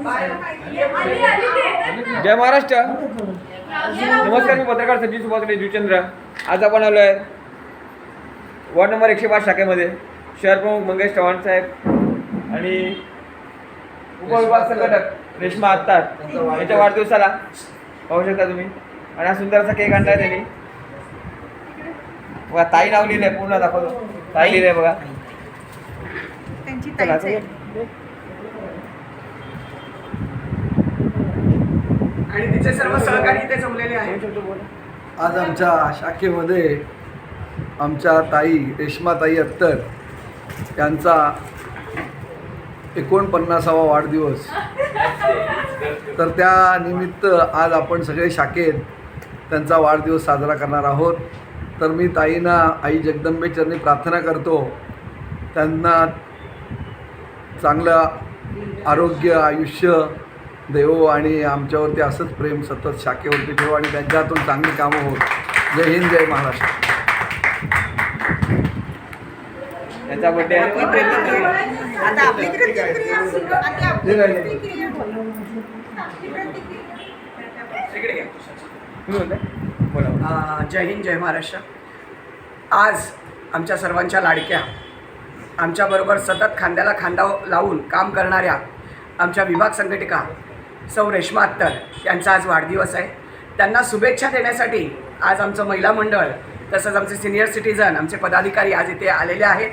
जय महाराष्ट्र. नमस्कार मी पत्रकार संजीव सुभाषकडे जुचंद्र आज आपण आलो आहे वॉर्ड नंबर एकशे पाच शाखेमध्ये. शहर प्रमुख मंगेश चव्हाण साहेब आणि उपविभाग संघटक रेश्मा आत्तार यांच्या वाढदिवसाला पाहू शकता तुम्ही. आणि हा सुंदर असा केक आणला त्यांनी. बघा ताई नाव आहे पूर्ण दाखवतो. ताई लिहिलंय बघा त्यांची चला, ताईच आहे. आणि तिचे सर्व सहकारी इथे जमलेले आहेत. आज आमच्या शाखेमध्ये आमच्या ताई रेश्माताई अत्तर यांचा एकोणपन्नासावा वाढदिवस. तर त्या निमित्त आज आपण सगळे शाखेत त्यांचा वाढदिवस साजरा करणार आहोत. तर मी ताईंना आई जगदंबेचरणी प्रार्थना करतो. त्यांना चांगलं आरोग्य आयुष्य देवो आणि आमच्यावरती असंच प्रेम सतत शाखेवरती ठेवू आणि त्यांच्या हातून चांगली कामं होत. जय हिंद जय महाराष्ट्र. त्यांचा बड्डे जय हिंद जय महाराष्ट्र. आज आमच्या सर्वांच्या लाडक्या आमच्याबरोबर सतत खांद्याला खांदा लावून काम करणाऱ्या आमच्या विभाग संघटिका सौ रेश्मा अत्तर यांचा आज वाढदिवस आहे. त्यांना शुभेच्छा देण्यासाठी आज आमचं महिला मंडळ तसंच आमचे सिनियर सिटीजन आमचे पदाधिकारी आज इथे आलेले आहेत.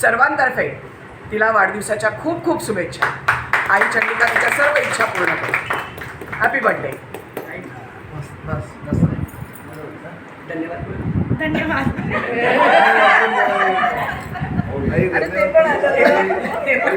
सर्वांतर्फे तिला वाढदिवसाच्या खूप खूप शुभेच्छा. आई चंडिका तिच्या सर्व इच्छा पूर्ण करू हॅपी बर्थडे धन्यवाद. धन्यवाद अरे ते पण आता ते- ते पण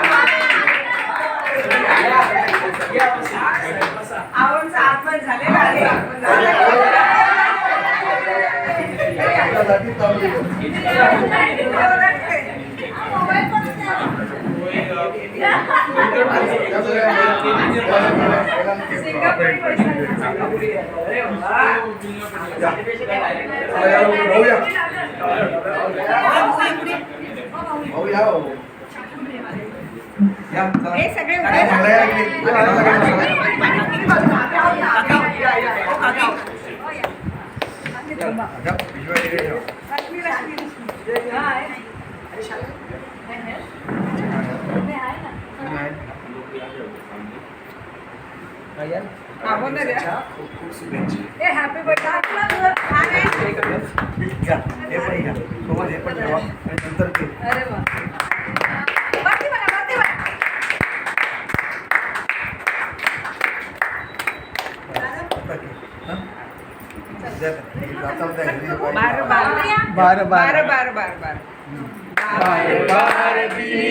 Agak, bijuan dia. Agak, bijuan dia. Agak, bijuan dia. उभे खूप खूप शुभेच्छा हॅपी बर्थडे अरे। वा वरती बघा, वरती बघा. बार बार बार बार बार बार बार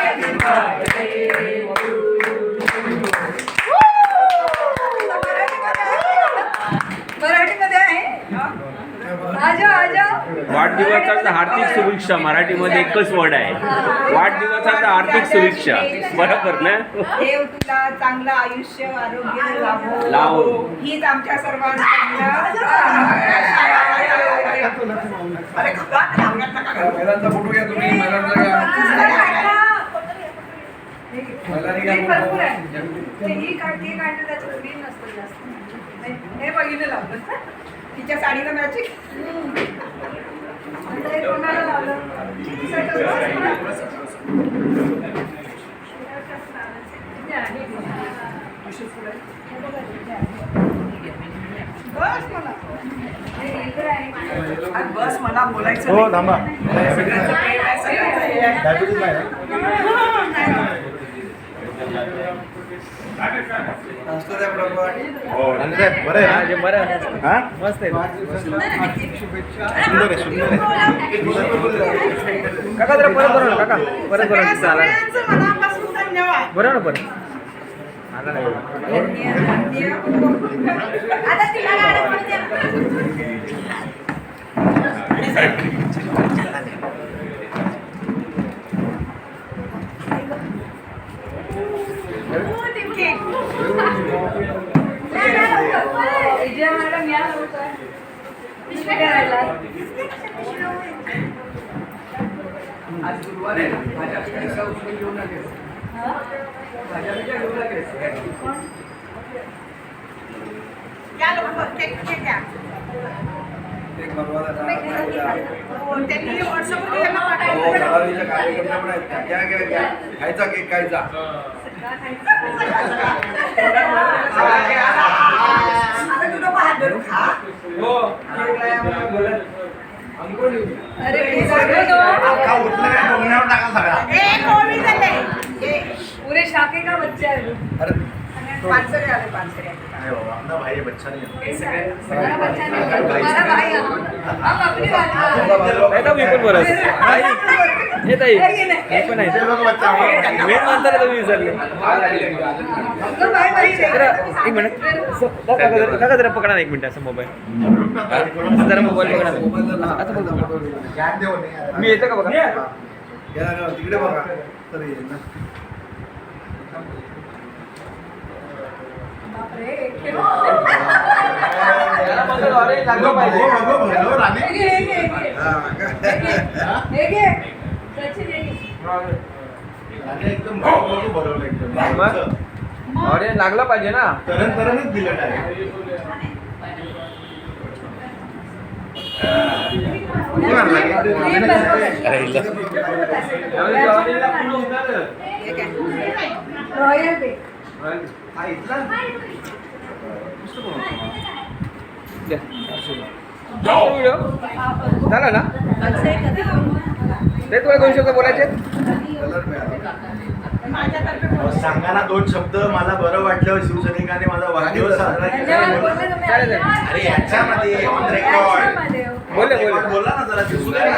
वाढदिवसाचा हार्दिक शुभेच्छा मराठीमध्ये एकच वर्ड आहे वाढदिवसाचा हार्दिक शुभेच्छा बरोबर ना देव तुला चांगलं आयुष्य आरोग्य लाभो लाभो. हीच आमच्या फोटो घ्या तुम्ही हे भरपूर आहे. ही नसतं जास्त. हे बघितलं लावलं तिच्या साडीला मॅचिंग बस मला हे बोलायचं हो. थांबा आहे, सगळ्यांचं हे आहे. हा, जे बरं मस्त आहे काका जरा परत बरं ना काका परत बरं ना चाला सगळ्यांचं मनापासून धन्यवाद बरं ना परत आला नाही आता तिला गाडीमध्ये आज गुरुवार आहे ना भाज्या बिज्या उचलून घेऊन आले भाज्या बिज्या घेऊन आले या लवकर केक केक द्या एक भगवान आहे ना. हो, त्यांनी व्हॉट्सअपवर त्यांना हो, माझ्या धडाडीच्या कार्यकर्त्या पण आहेत. त्या. घ्या घ्या घ्या. खायचा केक खायचा. ए पूरे शाखे का बच्चा है आले बच्चा है, है हैं। मी पण बरं ताई हे ताई हे पण आहे मेन म्हणताना तुम्ही विसरले हम तो भाई भाई है। जरा एक मिनिट काका जरा- पकडा ना एक मिनिट असं मोबाईल जरा मोबाईल पकडा. हा, मी येतो का बघा या ना, ना, तिकडे बघा. तर येईल ना. लागलं पाहिजे. हे घे, हे घे, हे घे. हा, हे घे. का? हे घे. सचिन, हे घे. मग अरे लागलं पाहिजे ना हे बस. त्यामुळे जवानीला पूर्ण उतरलं. रॉयल जाऊ झाला ना ते तुला दोनशे शब्द बोलायचे कलर मिळाला. सांगा ना दोन शब्द. मला बरं वाटलं शिवसैनिकाने माझा वाढदिवस साजरा केला. अरे याच्यामध्ये ऑन रेकॉर्ड बोला ना जरा शिवसैनिक.